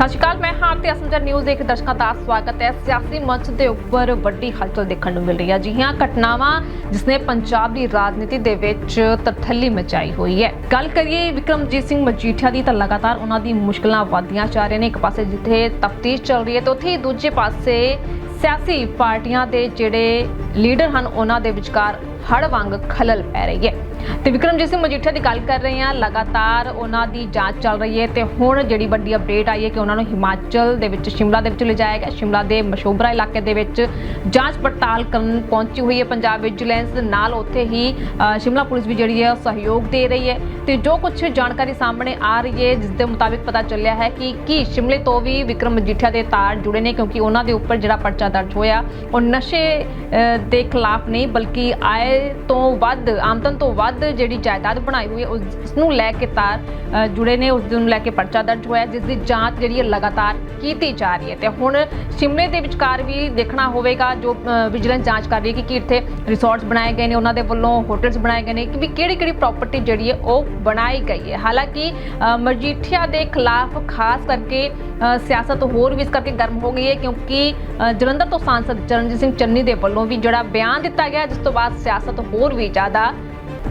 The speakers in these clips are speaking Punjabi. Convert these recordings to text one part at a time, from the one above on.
ਸਤਿ ਸ਼੍ਰੀ ਅਕਾਲ, ਮੈਂ ਹਾਂ ਤੇ ਅਸਮਜਰ ਨਿਊਜ਼ ਦੇ ਇੱਕ ਦਰਸ਼ਕਾਂ ਦਾ ਸਵਾਗਤ ਹੈ। ਸਿਆਸੀ ਮੰਚ ਦੇ ਉੱਪਰ ਵੱਡੀ ਹਲਚਲ ਦੇਖਣ ਨੂੰ ਮਿਲ ਰਹੀ ਹੈ। ਜੀ ਹਾਂ ਘਟਨਾਵਾਂ ਜਿਸਨੇ ਪੰਜਾਬ ਦੀ ਰਾਜਨੀਤੀ ਦੇ ਵਿੱਚ ਤਰਥੱਲੀ ਮਚਾਈ ਹੋਈ ਹੈ। ਗੱਲ ਕਰੀਏ ਵਿਕਰਮਜੀਤ ਸਿੰਘ ਮਜੀਠੀਆ ਦੀ ਤਾਂ ਲਗਾਤਾਰ ਉਹਨਾਂ ਦੀ ਮੁਸ਼ਕਲਾਂ ਵਧਦੀਆਂ ਜਾ ਰਹੀਆਂ ਨੇ। ਇੱਕ ਪਾਸੇ ਜਿੱਥੇ ਤਫਤੀਸ਼ ਚੱਲ ਰਹੀ ਹੈ ਤੇ ਉੱਥੇ ਹੀ ਦੂਜੇ ਪਾਸੇ ਸਿਆਸੀ ਪਾਰਟੀਆਂ ਦੇ ਜਿਹੜੇ ਲੀਡਰ ਹਨ, ਉਹਨਾਂ ਦੇ ਵਿਚਕਾਰ ਹੜ ਵਾਂਗ ਖਲਲ ਪੈ ਰਹੀ ਹੈ। ਤੇ ਵਿਕਰਮਜੀਤ ਸਿੰਘ ਮਜੀਠੀਆ ਦੀ ਗੱਲ ਕਰ ਰਹੇ ਹਾਂ। ਲਗਾਤਾਰ ਉਹਨਾਂ ਦੀ ਜਾਂਚ ਚੱਲ ਰਹੀ ਹੈ ਤੇ ਹੁਣ ਜਿਹੜੀ ਵੱਡੀ ਅਪਡੇਟ ਆਈ ਹੈ ਕਿ ਉਹਨਾਂ ਨੂੰ ਹਿਮਾਚਲ ਦੇ ਵਿੱਚ, ਸ਼ਿਮਲਾ ਦੇ ਵਿੱਚ ਲਿਜਾਇਆ ਗਿਆ। ਸ਼ਿਮਲਾ ਦੇ ਮਸ਼ੋਬਰਾ ਇਲਾਕੇ ਦੇ ਵਿੱਚ ਜਾਂਚ ਪੜਤਾਲ ਕਰਨ ਪਹੁੰਚੀ ਹੋਈ ਹੈ ਪੰਜਾਬ ਵਿਜੀਲੈਂਸ ਨਾਲ। ਉੱਥੇ ਹੀ ਸ਼ਿਮਲਾ ਪੁਲਿਸ ਵੀ ਜਿਹੜੀ ਹੈ ਉਹ ਸਹਿਯੋਗ ਦੇ ਰਹੀ ਹੈ। ਤੇ ਜੋ ਕੁਝ ਜਾਣਕਾਰੀ ਸਾਹਮਣੇ ਆ ਰਹੀ ਹੈ, ਜਿਸ ਦੇ ਮੁਤਾਬਿਕ ਪਤਾ ਚੱਲਿਆ ਹੈ ਕਿ, ਕੀ ਸ਼ਿਮਲੇ ਤੋਂ ਵੀ ਵਿਕਰਮ ਮਜੀਠੀਆ ਦੇ ਤਾਰ ਜੁੜੇ ਨੇ ਕਿਉਂਕਿ ਉਹਨਾਂ ਦੇ ਉੱਪਰ ਜਿਹੜਾ ਪਰਚਾ ਦਰਜ ਹੋਇਆ, ਉਹ ਨਸ਼ੇ ਦੇ ਖਿਲਾਫ ਨਹੀਂ, ਬਲਕਿ ਆਏ ਤੋਂ ਵੱਧ, ਆਮਦਨ ਤੋਂ ਵੱਧ ਜਿਹੜੀ ਜਾਇਦਾਦ ਬਣਾਈ ਹੋਈ ਹੈ ਉਸ ਨੂੰ ਲੈ ਕੇ ਤਾਰ ਜੁੜੇ ਨੇ ਉਸ ਨੂੰ ਲੈ ਕੇ ਪਰਚਾ ਦਰਜ ਹੋਇਆ ਜਿਸ ਦੀ ਜਾਂਚ ਜਿਹੜੀ ਹੈ ਲਗਾਤਾਰ ਕੀਤੀ ਜਾ ਰਹੀ ਹੈ। ਤੇ ਹੁਣ ਸ਼ਿਮਲੇ ਦੇ ਵਿਚਕਾਰ ਵੀ ਦੇਖਣਾ ਹੋਵੇਗਾ ਜੋ ਵਿਜੀਲੈਂਸ ਜਾਂਚ ਕਰ ਰਹੀ ਹੈ ਕਿ ਕੀ ਇੱਥੇ ਰਿਸੋਰਟਸ ਬਣਾਏ ਗਏ ਨੇ ਉਹਨਾਂ ਦੇ ਵੱਲੋਂ ਹੋਟਲਸ ਬਣਾਏ ਗਏ ਨੇ ਕਿ ਵੀ ਕਿਹੜੀ ਕਿਹੜੀ ਪ੍ਰਾਪਰਟੀ ਜਿਹੜੀ ਹੈ ਉਹ ਬਣਾਈ ਗਈ ਹੈ। ਹਾਲਾਂਕਿ ਅ, ਮਜੀਠੀਆ ਦੇ ਖਿਲਾਫ ਖਾਸ ਕਰਕੇ ਸਿਆਸਤ ਹੋਰ ਵੀ ਇਸ ਕਰਕੇ ਗਰਮ ਹੋ ਗਈ ਹੈ ਕਿਉਂਕਿ ਜਲੰਧਰ ਤੋਂ ਸਾਂਸਦ ਚਰਨਜੀਤ ਸਿੰਘ ਚੰਨੀ ਦੇ ਵੱਲੋਂ ਵੀ ਜਿਹੜਾ ਬਿਆਨ ਦਿੱਤਾ ਗਿਆ ਜਿਸ ਤੋਂ ਬਾਅਦ ਸਿਆਸਤ ਹੋਰ ਵੀ ਜ਼ਿਆਦਾ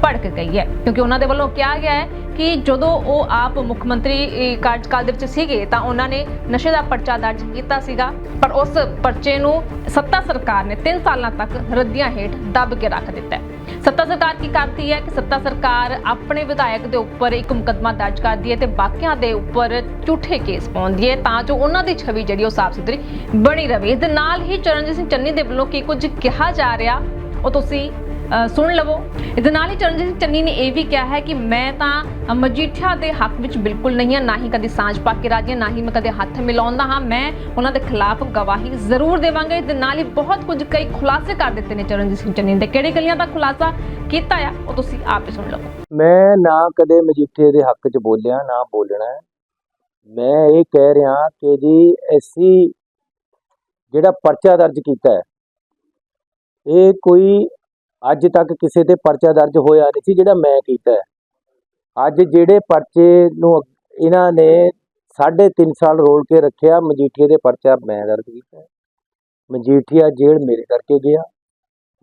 ਭੜਕ ਗਈ ਹੈ। ਕਿਉਂਕਿ ਉਹਨਾਂ ਦੇ ਵੱਲੋਂ ਕਿਹਾ ਗਿਆ ਹੈ ਕਿ ਜਦੋਂ ਉਹ ਆਪ ਮੁੱਖ ਮੰਤਰੀ ਕਾਰਜਕਾਲ ਦੇ ਵਿੱਚ ਸੀਗੇ, ਤਾਂ ਉਹਨਾਂ ਨੇ ਨਸ਼ੇ ਦਾ ਪਰਚਾ ਦਰਜ ਕੀਤਾ ਸੀਗਾ। ਪਰ ਉਸ ਪਰਚੇ ਨੂੰ ਸੱਤਾ ਸਰਕਾਰ ਨੇ 3 ਸਾਲਾਂ ਤੱਕ ਰੱਦੀਆਂ ਹੇਠ ਦੱਬ ਕੇ ਰੱਖ ਦਿੱਤਾ ਸੱਤਾ ਸਰਕਾਰ ਕੀ ਕਰਦੀ ਹੈ ਕਿ ਸੱਤਾ ਸਰਕਾਰ ਆਪਣੇ ਵਿਧਾਇਕ ਦੇ ਉੱਪਰ ਇੱਕ ਮੁਕੱਦਮਾ ਦਰਜ ਕਰਦੀ ਹੈ ਤੇ ਬਾਕੀਆਂ ਦੇ ਉੱਪਰ ਝੂਠੇ ਕੇਸ ਪਾਉਂਦੀ ਹੈ ਤਾਂ ਜੋ ਉਹਨਾਂ ਦੀ ਛਵੀ ਜਿਹੜੀ ਉਹ ਸਾਫ਼ ਸੁਥਰੀ ਬਣੀ ਰਹੇ ਇਸ ਦੇ ਨਾਲ ਹੀ ਚਰਨਜੀਤ ਸਿੰਘ ਚੰਨੀ ਦੇ ਵੱਲੋਂ ਕੀ ਕੁਝ ਕਿਹਾ ਜਾ ਰਿਹਾ, ਉਹ ਤੁਸੀਂ ਸੁਣ ਲਵੋ। ਇਹਦੇ ਨਾਲ ਹੀ ਚਰਨਜੀਤ ਸਿੰਘ ਚੰਨੀ ਨੇ ਇਹ ਵੀ ਕਿਹਾ ਹੈ ਕਿ ਮੈਂ ਤਾਂ ਮਜੀਠੀਆ ਦੇ ਹੱਕ ਵਿੱਚ ਬਿਲਕੁਲ ਨਹੀਂ ਹਾਂ, ਨਾ ਹੀ ਕਦੇ ਸਾਂਝ ਪਾ ਕੇ ਰਾਜੀ ਨਾ ਹੀ ਮੈਂ ਕਦੇ ਹੱਥ ਮਿਲਾਉਂਦਾ ਹਾਂ। ਮੈਂ ਉਹਨਾਂ ਦੇ ਖਿਲਾਫ ਗਵਾਹੀ ਜ਼ਰੂਰ ਦੇਵਾਂਗਾ। ਇਹਦੇ ਨਾਲ ਹੀ ਬਹੁਤ ਕੁਝ ਕਈ ਖੁਲਾਸੇ ਕਰ ਦਿੱਤੇ ਨੇ ਚਰਨਜੀਤ ਸਿੰਘ ਚੰਨੀ ਨੇ ਕਿਹੜੇ ਗੱਲਾਂ ਦਾ ਖੁਲਾਸਾ ਕੀਤਾ ਆ, ਉਹ ਤੁਸੀਂ ਆਪ ਹੀ ਸੁਣ ਲਵੋ ਮੈਂ ਨਾ ਕਦੇ ਮਜੀਠੇ ਦੇ ਹੱਕ 'ਚ ਬੋਲਿਆ, ਨਾ ਬੋਲਣਾ। ਮੈਂ ਇਹ ਕਹਿ ਰਿਹਾ ਕਿ ਜੀ, ਐਸੀ ਜਿਹੜਾ ਪਰਚਾ ਦਰਜ ਕੀਤਾ ਹੈ, ਇਹ ਕੋਈ ਅੱਜ ਤੱਕ ਕਿਸੇ ਤੇ ਪਰਚਾ ਦਰਜ ਹੋਇਆ ਨਹੀਂ ਸੀ ਜਿਹੜਾ ਮੈਂ ਕੀਤਾ ਹੈ। ਅੱਜ ਜਿਹੜੇ ਪਰਚੇ ਨੂੰ ਇਹਨਾਂ ਨੇ 3.5 ਸਾਲ ਰੋਲ ਕੇ ਰੱਖਿਆ, ਮਜੀਠੀਏ ਦੇ ਪਰਚਾ ਮੈਂ ਦਰਜ ਕੀਤਾ ਮਜੀਠੀਆ ਜੇਲ੍ਹ ਮੇਰੇ ਕਰਕੇ ਗਿਆ।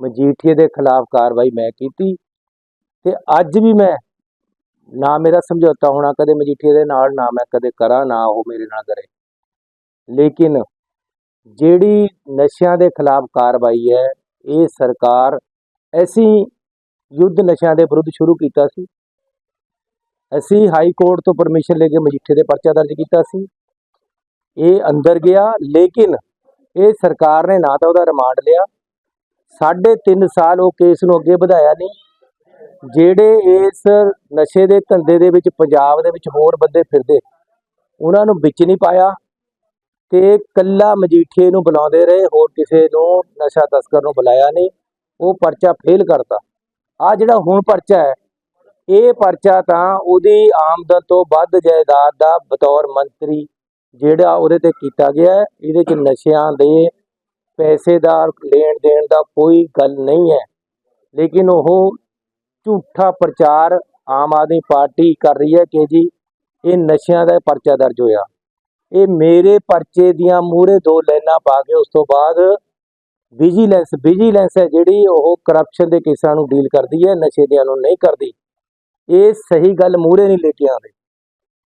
ਮਜੀਠੀਏ ਦੇ ਖਿਲਾਫ ਕਾਰਵਾਈ ਮੈਂ ਕੀਤੀ ਤੇ ਅੱਜ ਵੀ ਮੈਂ ਨਾ ਮੇਰਾ ਸਮਝੌਤਾ ਹੋਣਾ ਕਦੇ ਮਜੀਠੀਏ ਦੇ ਨਾਲ, ਨਾ ਮੈਂ ਕਦੇ ਕਰਾਂ, ਨਾ ਉਹ ਮੇਰੇ ਨਾਲ ਕਰੇ। ਲੇਕਿਨ ਜਿਹੜੀ ਨਸ਼ਿਆਂ ਦੇ ਖਿਲਾਫ ਕਾਰਵਾਈ ਹੈ, ਇਹ ਸਰਕਾਰ ਅਸੀਂ ਯੁੱਧ ਨਸ਼ਿਆਂ ਦੇ ਵਿਰੁੱਧ ਸ਼ੁਰੂ ਕੀਤਾ ਸੀ। ਅਸੀਂ ਹਾਈ ਕੋਰਟ ਤੋਂ ਪਰਮਿਸ਼ਨ ਲੈ ਕੇ ਮਜੀਠੇ ਦੇ ਪਰਚਾ ਦਰਜ ਕੀਤਾ ਸੀ। ਇਹ ਅੰਦਰ ਗਿਆ, ਲੇਕਿਨ ਇਹ ਸਰਕਾਰ ਨੇ ਨਾ ਤਾਂ ਉਹਦਾ ਰਿਮਾਂਡ ਲਿਆ। ਸਾਢੇ ਤਿੰਨ ਸਾਲ ਉਹ ਕੇਸ ਨੂੰ ਅੱਗੇ ਵਧਾਇਆ ਨਹੀਂ। ਜਿਹੜੇ ਇਸ ਨਸ਼ੇ ਦੇ ਧੰਦੇ ਦੇ ਵਿੱਚ, ਪੰਜਾਬ ਦੇ ਵਿੱਚ ਹੋਰ ਬੰਦੇ ਫਿਰਦੇ, ਉਹਨਾਂ ਨੂੰ ਵਿੱਚ ਨਹੀਂ ਪਾਇਆ ਤੇ ਕੱਲਾ ਮਜੀਠੇ ਨੂੰ ਬੁਲਾਉਂਦੇ ਰਹੇ, ਹੋਰ ਕਿਸੇ ਨੂੰ ਨਸ਼ਾ ਤਸਕਰ ਨੂੰ ਬੁਲਾਇਆ ਨਹੀਂ। ਉਹ ਪਰਚਾ ਫੇਲ ਕਰਤਾ। ਆ ਜਿਹੜਾ ਹੁਣ ਪਰਚਾ ਹੈ, ਇਹ ਪਰਚਾ ਤਾਂ ਉਹਦੀ ਆਮਦਨ ਤੋਂ ਵੱਧ ਜਾਇਦਾਦ ਦਾ ਬਤੌਰ ਮੰਤਰੀ ਜਿਹੜਾ ਉਹਦੇ ਤੇ ਕੀਤਾ ਗਿਆ ਹੈ, ਇਹਦੇ ਚ ਨਸ਼ਿਆਂ ਦੇ ਪੈਸੇ ਦਾ ਲੈਣ ਦੇਣ ਦਾ ਕੋਈ ਗੱਲ ਨਹੀਂ ਹੈ। ਲੇਕਿਨ ਉਹ ਝੂਠਾ ਪ੍ਰਚਾਰ ਆਮ ਆਦਮੀ ਪਾਰਟੀ ਕਰ ਰਹੀ ਹੈ ਕਿ ਜੀ ਇਹ ਨਸ਼ਿਆਂ ਦਾ ਪਰਚਾ ਦਰਜ ਹੋਇਆ। ਇਹ ਮੇਰੇ ਪਰਚੇ ਦੀਆਂ ਮੂਹਰੇ ਦੋ ਲਾਈਨਾਂ ਪਾ ਕੇ ਉਸ ਤੋਂ ਬਾਅਦ ਵਿਜੀਲੈਂਸ ਵਿਜੀਲੈਂਸ ਹੈ ਜਿਹੜੀ ਉਹ ਕਰਪਸ਼ਨ ਦੇ ਕੇਸਾਂ ਨੂੰ ਡੀਲ ਕਰਦੀ ਹੈ, ਨਸ਼ੇ ਦਿਆਂ ਨੂੰ ਨਹੀਂ ਕਰਦੀ। ਇਹ ਸਹੀ ਗੱਲ ਮੂਹਰੇ ਨਹੀਂ ਲੈ ਕੇ ਆਉਂਦੇ।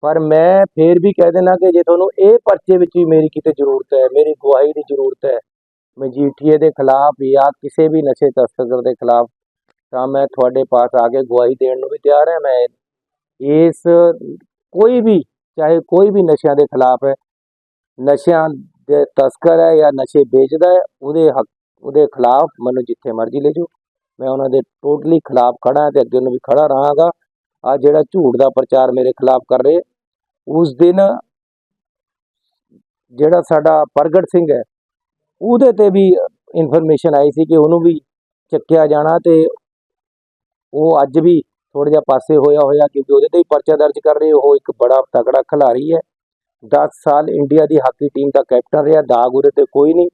ਪਰ ਮੈਂ ਫੇਰ ਵੀ ਕਹਿ ਦੇਣਾ ਕਿ ਜੇ ਤੁਹਾਨੂੰ ਇਹ ਪਰਚੇ ਵਿੱਚ ਵੀ ਮੇਰੀ ਕਿਤੇ ਜ਼ਰੂਰਤ ਹੈ, ਮੇਰੀ ਗਵਾਹੀ ਦੀ ਜ਼ਰੂਰਤ ਹੈ, ਮਜੀਠੀਏ ਦੇ ਖਿਲਾਫ ਜਾਂ ਕਿਸੇ ਵੀ ਨਸ਼ੇ ਤਸਕਰ ਦੇ ਖਿਲਾਫ, ਤਾਂ ਮੈਂ ਤੁਹਾਡੇ ਪਾਸ ਆ ਕੇ ਗਵਾਹੀ ਦੇਣ ਨੂੰ ਵੀ ਤਿਆਰ ਹਾਂ। ਮੈਂ ਇਸ ਕੋਈ ਵੀ, ਚਾਹੇ ਕੋਈ ਵੀ ਨਸ਼ਿਆਂ ਦੇ ਖਿਲਾਫ ਹੈ, ਨਸ਼ਿਆਂ ਦੇ ਤਸਕਰ ਹੈ ਜਾਂ ਨਸ਼ੇ ਵੇਚਦਾ ਹੈ, ਉਹਦੇ ਹੱਕ ਉਹਦੇ ਖਿਲਾਫ ਮੈਨੂੰ ਜਿੱਥੇ ਮਰਜ਼ੀ ਲੈ ਜਾਓ। ਮੈਂ ਉਹਨਾਂ ਦੇ ਟੋਟਲੀ ਖਿਲਾਫ ਖੜਾ ਹਾਂ ਤੇ ਅੱਗੇ ਨੂੰ ਵੀ ਖੜਾ ਰਹਾਂਗਾ। ਆ ਜਿਹੜਾ ਝੂਠ ਦਾ ਪ੍ਰਚਾਰ ਮੇਰੇ ਖਿਲਾਫ ਕਰ ਰਹੇ, ਉਸ ਦਿਨ ਜਿਹੜਾ ਸਾਡਾ ਪ੍ਰਗਟ ਸਿੰਘ ਹੈ, ਉਹਦੇ ਤੇ ਵੀ ਇਨਫੋਰਮੇਸ਼ਨ ਆਈ ਸੀ ਕਿ ਉਹਨੂੰ ਵੀ ਚੱਕਿਆ ਜਾਣਾ ਤੇ ਉਹ ਅੱਜ ਵੀ ਥੋੜਾ ਜਿਹਾ ਪਾਸੇ ਹੋਇਆ ਹੋਇਆ ਕਿਉਂਕਿ ਉਹਦੇ ਤੇ ਹੀ ਪਰਚਾ ਦਰਜ ਕਰ ਰਹੇ। ਉਹ ਇੱਕ ਬੜਾ ਤਕੜਾ ਖਿਡਾਰੀ ਹੈ। 10 ਸਾਲ ਇੰਡੀਆ ਦੀ ਹਾਕੀ ਟੀਮ ਦਾ ਕੈਪਟਨ ਰਿਹਾ, ਦਾਗ ਉਹਦੇ ਤੇ ਕੋਈ ਨਹੀਂ।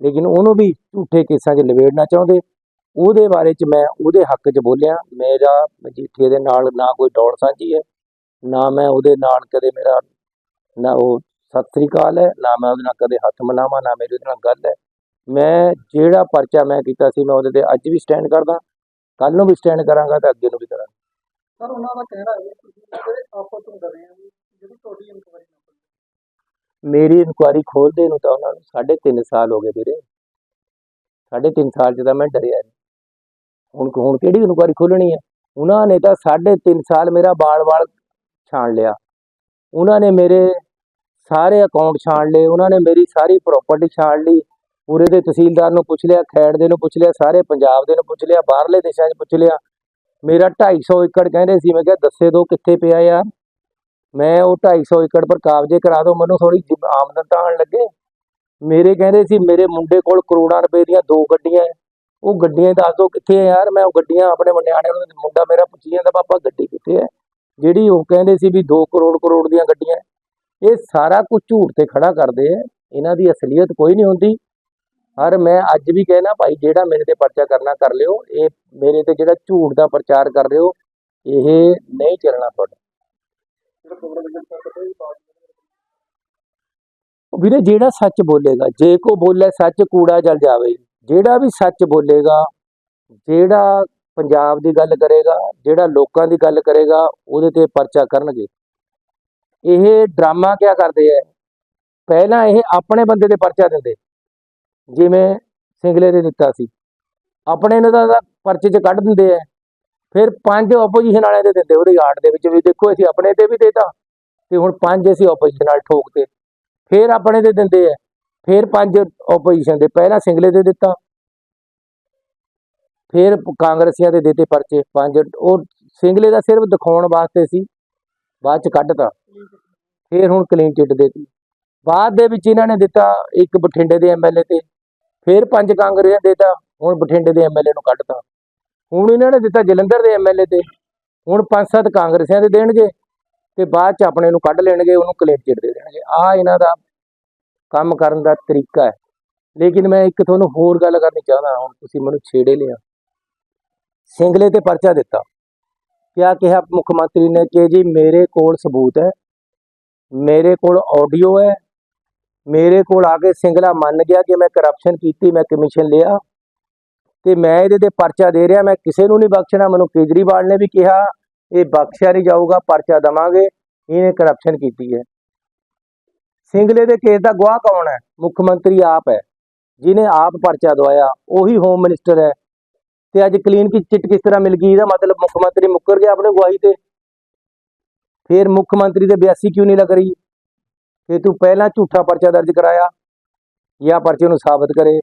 ਲੇਕਿਨ ਉਹਨੂੰ ਵੀ ਝੂਠੇ ਕੇਸਾਂ 'ਚ ਲਵੇੜਨਾ ਚਾਹੁੰਦੇ। ਉਹਦੇ ਬਾਰੇ 'ਚ ਮੈਂ ਉਹਦੇ ਹੱਕ 'ਚ ਬੋਲਿਆ, ਮੇਰਾ ਮਜੀਠੀਏ ਦੇ ਨਾਲ ਨਾ ਕੋਈ ਦੌੜ ਸਾਂਝੀ ਹੈ, ਨਾ ਮੈਂ ਉਹਦੇ ਨਾਲ ਕਦੇ ਮੇਰਾ, ਨਾ ਉਹ ਸਤਿ ਸ੍ਰੀ ਅਕਾਲ ਹੈ, ਨਾ ਮੈਂ ਉਹਦੇ ਨਾਲ ਕਦੇ ਹੱਥ ਮਿਲਾਵਾਂ, ਨਾ ਮੇਰੀ ਉਹਦੇ ਨਾਲ ਗੱਲ ਹੈ। ਮੈਂ ਜਿਹੜਾ ਪਰਚਾ ਮੈਂ ਕੀਤਾ ਸੀ, ਮੈਂ ਉਹਦੇ ਤੇ ਅੱਜ ਵੀ ਸਟੈਂਡ ਕਰਦਾ ਕੱਲ ਨੂੰ ਵੀ ਸਟੈਂਡ ਕਰਾਂਗਾ ਤੇ ਅੱਗੇ ਨੂੰ ਵੀ ਕਰਾਂਗਾ। ਸਰ, ਉਹਨਾਂ ਦਾ ਕਹਿਣਾ ਹੈ ਕਿ ਜਿਹੜੇ ਆਪਸ ਵਿੱਚ ਕਰ ਰਹੇ ਜਿਹੜੀ ਤੁਹਾਡੀ ਇਨਕੁਆਇਰੀ ਮੇਰੀ ਇਨਕੁਆਰੀ ਖੋਲਦੇ ਨੂੰ ਤਾਂ ਉਹਨਾਂ ਨੂੰ ਸਾਢੇ ਤਿੰਨ ਸਾਲ ਹੋ ਗਏ ਵੀਰੇ। ਸਾਢੇ ਤਿੰਨ ਸਾਲ ਚ ਤਾਂ ਮੈਂ ਡਰਿਆ ਨਹੀਂ ਹੁਣ ਹੁਣ ਕਿਹੜੀ ਇਨਕੁਆਰੀ ਖੋਲਣੀ ਹੈ ਉਹਨਾਂ ਨੇ ਤਾਂ ਸਾਢੇ ਤਿੰਨ ਸਾਲ ਮੇਰਾ ਬਾਲ-ਬਾਲ ਛਾਣ ਲਿਆ। ਉਹਨਾਂ ਨੇ ਮੇਰੇ ਸਾਰੇ ਅਕਾਊਂਟ ਛਾਣ ਲਏ, ਉਹਨਾਂ ਨੇ ਮੇਰੀ ਸਾਰੀ ਪ੍ਰਾਪਰਟੀ ਛਾਣ ਲਈ। ਪੂਰੇ ਦੇ ਤਹਿਸੀਲਦਾਰ ਨੂੰ ਪੁੱਛ ਲਿਆ, ਖੈੜ ਦੇ ਨੂੰ ਪੁੱਛ ਲਿਆ, ਸਾਰੇ ਪੰਜਾਬ ਦੇ ਨੂੰ ਪੁੱਛ ਲਿਆ, ਬਾਹਰਲੇ ਦੇਸ਼ਾਂ 'ਚ ਪੁੱਛ ਲਿਆ। ਮੇਰਾ 250 ਏਕੜ ਕਹਿੰਦੇ ਸੀ, ਮੈਂ ਕਿਹਾ ਦੱਸੇ ਦੋ ਕਿੱਥੇ ਪਿਆ ਯਾਰ? ਮੈਂ ਉਹ 250 ਏਕੜ ਪਰ ਕਾਬਜ਼ੇ ਕਰਾ ਦਿਓ ਮੈਨੂੰ ਥੋੜੀ ਆਮਦਨ ਤਾਂ ਆਉਣ ਲੱਗੇ। ਮੇਰੇ ਕਹਿੰਦੇ ਸੀ, ਮੇਰੇ ਮੁੰਡੇ ਕੋਲ ਕਰੋੜਾਂ ਰੁਪਏ ਦੀਆਂ ਦੋ ਗੱਡੀਆਂ ਉਹ ਗੱਡੀਆਂ ਦੱਸ ਦਿਓ ਕਿੱਥੇ ਹੈ ਯਾਰ, ਮੈਂ ਉਹ ਗੱਡੀਆਂ ਆਪਣੇ ਨਿਆਣੇ ਨੂੰ ਮੁੰਡਾ ਮੇਰਾ ਪੁੱਛੀ ਜਾਂਦਾ ਪਾਪਾ ਗੱਡੀ ਕਿੱਥੇ ਹੈ ਜਿਹੜੀ ਉਹ ਕਹਿੰਦੇ ਸੀ ਵੀ 2 ਕਰੋੜ ਕਰੋੜ ਦੀਆਂ ਗੱਡੀਆਂ ਇਹ ਸਾਰਾ ਕੁਝ ਝੂਠ ਤੇ ਖੜਾ ਕਰਦੇ ਆ ਇਹਨਾਂ ਦੀ ਅਸਲੀਅਤ ਕੋਈ ਨਹੀਂ ਹੁੰਦੀ। ਹਰ ਮੈਂ ਅੱਜ ਵੀ ਕਹਿਣਾ, ਭਾਈ, ਜਿਹੜਾ ਮੇਰੇ ਤੇ ਪਰਚਾ ਕਰਨਾ, ਕਰ ਲਿਓ। ਇਹ ਮੇਰੇ ਤੇ ਜਿਹੜਾ ਝੂਠ ਦਾ ਪ੍ਰਚਾਰ ਕਰ ਰਹੇ ਹੋ, ਇਹ ਨਹੀਂ ਚੱਲਣਾ ਤੁਹਾਡਾ ਜਿਹੜਾ ਖਬਰ ਲੱਗਣ ਤੱਕ ਕੋਈ ਬਾਤ ਉਹ ਵੀਰੇ ਜਿਹੜਾ ਸੱਚ ਬੋਲੇਗਾ, ਜੇ ਕੋ ਬੋਲੇ ਸੱਚ, ਕੂੜਾ ਜਲ ਜਾਵੇ। ਜਿਹੜਾ ਵੀ ਸੱਚ ਬੋਲੇਗਾ, ਜਿਹੜਾ ਪੰਜਾਬ ਦੀ ਗੱਲ ਕਰੇਗਾ, ਜਿਹੜਾ ਲੋਕਾਂ ਦੀ ਗੱਲ ਕਰੇਗਾ, ਉਹਦੇ ਤੇ ਪਰਚਾ ਕਰਨਗੇ। ਇਹ ਡਰਾਮਾ ਕਿਆ ਕਰਦੇ ਐ? ਪਹਿਲਾਂ ਇਹ ਆਪਣੇ ਬੰਦੇ ਤੇ ਪਰਚਾ ਦਿੰਦੇ। ਜਿਵੇਂ ਸਿੰਗਲੇ ਦੇ ਦਿੱਤਾ ਸੀ। ਆਪਣੇ ਨੂੰ ਤਾਂ ਤਾਂ ਪਰਚੇ 'ਚ ਕੱਢ ਦਿੰਦੇ ਐ। ਫਿਰ ਪੰਜ ਆਪੋਜੀਸ਼ਨ ਵਾਲਿਆਂ ਦੇ ਦਿੰਦੇ ਉਹਦੇ ਯਾਰਡ ਦੇ ਵਿੱਚ ਵੀ ਦੇਖੋ ਅਸੀਂ ਆਪਣੇ ਤੇ ਵੀ ਦੇਤਾ ਤੇ ਹੁਣ ਪੰਜ ਅਸੀਂ ਆਪੋਜੀਸ਼ਨ ਨਾਲ ਠੋਕਦੇ ਫਿਰ ਆਪਣੇ ਤੇ ਦਿੰਦੇ ਆ, ਫਿਰ ਪੰਜ ਆਪੋਜੀਸ਼ਨ ਦੇ ਪਹਿਲਾਂ ਸਿੰਗਲੇ ਦੇ ਦਿੱਤਾ। ਫਿਰ ਕਾਂਗਰਸੀਆਂ ਦੇ ਦਿੱਤੇ ਪਰਚੇ, ਪੰਜ ਉਹ ਸਿੰਗਲੇ ਦਾ ਸਿਰਫ ਦਿਖਾਉਣ ਵਾਸਤੇ ਸੀ, ਬਾਅਦ ਚ ਕੱਢਤਾ। ਫਿਰ ਹੁਣ ਕਲੀਨ ਚਿੱਟ ਦੇਤੀ। ਬਾਅਦ ਦੇ ਵਿੱਚ ਇਹਨਾਂ ਨੇ ਦਿੱਤਾ ਇੱਕ ਬਠਿੰਡੇ ਦੇ ਐਮਐਲਏ ਤੇ, ਫਿਰ ਪੰਜ ਕਾਂਗਰਸੀਆਂ ਦੇਤਾ, ਹੁਣ ਬਠਿੰਡੇ ਦੇ ਐਮਐਲਏ ਨੂੰ ਕੱਢਤਾ। ਹੁਣ ਇਹਨਾਂ ਨੇ ਦਿੱਤਾ ਜਲੰਧਰ ਦੇ ਐਮਐਲਏ ਤੇ। ਹੁਣ ਪੰਜ ਸੱਤ ਕਾਂਗਰਸੀਆਂ ਦੇ ਦੇਣਗੇ ਤੇ ਬਾਅਦ ਚ ਆਪਣੇ ਨੂੰ ਕੱਢ ਲੈਣਗੇ, ਉਹਨੂੰ ਕਲੀਨ ਦੇ ਦੇਣਗੇ। ਆ ਇਹਨਾਂ ਦਾ ਕੰਮ ਕਰਨ ਦਾ ਤਰੀਕਾ ਹੈ। ਲੇਕਿਨ ਮੈਂ ਇੱਕ ਤੁਹਾਨੂੰ ਹੋਰ ਗੱਲ ਕਰਨੀ ਚਾਹੁੰਦਾ ਹੁਣ ਤੁਸੀਂ ਮੈਨੂੰ ਛੇੜੇ ਲਿਆ। ਸਿੰਗਲੇ ਤੇ ਪਰਚਾ ਦਿੱਤਾ। ਕਿਆ ਕਿਹਾ ਮੁੱਖ ਮੰਤਰੀ ਨੇ ਕਿ ਜੀ ਮੇਰੇ ਕੋਲ ਸਬੂਤ ਹੈ, ਮੇਰੇ ਕੋਲ ਆਡੀਓ ਹੈ, ਮੇਰੇ ਕੋਲ ਆ ਕੇ ਸਿੰਗਲਾ ਮੰਨ ਗਿਆ ਕਿ ਮੈਂ ਕਰਪਸ਼ਨ ਕੀਤੀ, ਮੈਂ ਕਮਿਸ਼ਨ ਲਿਆ। ਤੇ ਮੈਂ ਇਹਦੇ ਤੇ ਪਰਚਾ ਦੇ ਰਿਹਾ, ਮੈਂ ਕਿਸੇ ਨੂੰ ਨਹੀਂ ਬਖਸ਼ਣਾ। ਮੈਨੂੰ ਕੇਜਰੀਵਾਲ ਨੇ ਵੀ ਕਿਹਾ, ਇਹ ਬਖਸ਼ਿਆ ਨਹੀਂ ਜਾਊਗਾ, ਪਰਚਾ ਦਵਾਂਗੇ। ਇਹਨੇ ਕਰਪਸ਼ਨ ਕੀਤੀ ਹੈ। ਸਿੰਗਲੇ ਦੇ ਕੇਸ ਦਾ ਗਵਾਹ ਕੌਣ ਹੈ? ਮੁੱਖ ਮੰਤਰੀ ਆਪ ਹੈ। ਜਿਨੇ ਆਪ ਪਰਚਾ ਦਵਾਇਆ, ਉਹੀ ਹੋਮ ਮਿਨਿਸਟਰ ਹੈ। ਤੇ ਅੱਜ ਕਲੀਨ ਕੀ ਚਿੱਟ ਕਿਸ ਤਰ੍ਹਾਂ ਮਿਲ ਗਈ? ਇਹਦਾ ਮਤਲਬ ਮੁੱਖ ਮੰਤਰੀ ਮੁੱਕਰ ਗਿਆ ਆਪਣੇ ਗਵਾਹੀ ਤੇ। ਫਿਰ ਮੁੱਖ ਮੰਤਰੀ ਦੇ 82 ਕਿਉਂ ਨਹੀਂ ਲੱਗ ਰਹੀ? ਕਿ ਤੂੰ ਪਹਿਲਾਂ ਝੂਠਾ ਪਰਚਾ ਦਰਜ ਕਰਾਇਆ ਜਾਂ ਪਰਚੇ ਨੂੰ ਸਾਬਤ ਕਰੇ?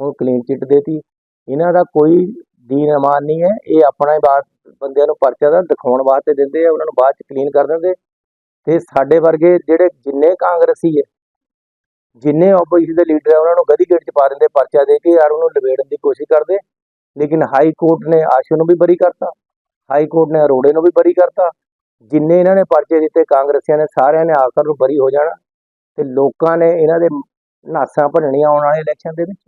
ਉਹ ਕਲੀਨ ਚਿੱਟ ਦੇਤੀ। ਇਹਨਾਂ ਦਾ ਕੋਈ ਦੀਨ ਅਮਾਨ ਨਹੀਂ ਹੈ। ਇਹ ਆਪਣਾ ਹੀ ਬਾਤ ਬੰਦਿਆਂ ਨੂੰ ਪਰਚਾ ਦਾ ਦਿਖਾਉਣ ਵਾਸਤੇ ਦਿੰਦੇ ਆ, ਉਹਨਾਂ ਨੂੰ ਬਾਅਦ ਚ ਕਲੀਨ ਕਰ ਦਿੰਦੇ। ਤੇ ਸਾਡੇ ਵਰਗੇ ਜਿਹੜੇ ਜਿੰਨੇ ਕਾਂਗਰਸੀ ਹੈ, ਜਿੰਨੇ ਆਪੋਜੀਸ਼ਨ ਦੇ ਲੀਡਰ ਹੈ ਉਹਨਾਂ ਨੂੰ ਗਦੀ ਗੇਟ ਚ ਪਾ ਦਿੰਦੇ, ਪਰਚਾ ਦੇ ਕੇ ਯਾਰ ਉਹਨੂੰ ਲਵੇੜਨ ਦੀ ਕੋਸ਼ਿਸ਼ ਕਰਦੇ। ਲੇਕਿਨ ਹਾਈ ਕੋਰਟ ਨੇ ਆਸ਼ੂ ਨੂੰ ਵੀ ਬਰੀ ਕਰਤਾ ਹਾਈ ਕੋਰਟ ਨੇ ਅਰੋੜੇ ਨੂੰ ਵੀ ਬਰੀ ਕਰਤਾ। ਜਿੰਨੇ ਇਹਨਾਂ ਨੇ ਪਰਚੇ ਦਿੱਤੇ, ਕਾਂਗਰਸੀਆਂ ਨੇ ਸਾਰਿਆਂ ਨੇ ਆਖਰ ਨੂੰ ਬਰੀ ਹੋ ਜਾਣਾ। ਤੇ ਲੋਕਾਂ ਨੇ ਇਹਨਾਂ ਦੇ ਨਾਸਾਂ ਭੰਨਣੀਆਂ ਆਉਣ ਵਾਲੇ ਇਲੈਕਸ਼ਨ ਦੇ ਵਿੱਚ।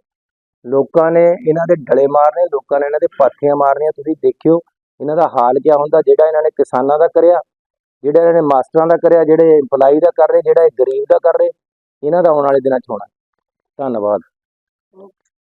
ਲੋਕਾਂ ਨੇ ਇਹਨਾਂ ਦੇ ਡਲੇ ਮਾਰਨੇ, ਲੋਕਾਂ ਨੇ ਇਹਨਾਂ ਦੇ ਪਾਥੀਆਂ ਮਾਰਨੀਆਂ, ਤੁਸੀਂ ਦੇਖਿਓ ਇਹਨਾਂ ਦਾ ਹਾਲ ਕੀ ਹੁੰਦਾ, ਜਿਹੜਾ ਇਹਨਾਂ ਨੇ ਕਿਸਾਨਾਂ ਦਾ ਕਰਿਆ, ਜਿਹੜਾ ਇਹਨਾਂ ਨੇ ਮਾਸਟਰਾਂ ਦਾ ਕਰਿਆ, ਜਿਹੜੇ EMPLOYE ਦਾ ਕਰ ਰਹੇ, ਜਿਹੜਾ ਇਹ ਗਰੀਬ ਦਾ ਕਰ ਰਹੇ, ਇਹਨਾਂ ਦਾ ਆਉਣ ਵਾਲੇ ਦਿਨਾਂ 'ਚ ਹੋਣਾ। ਧੰਨਵਾਦ।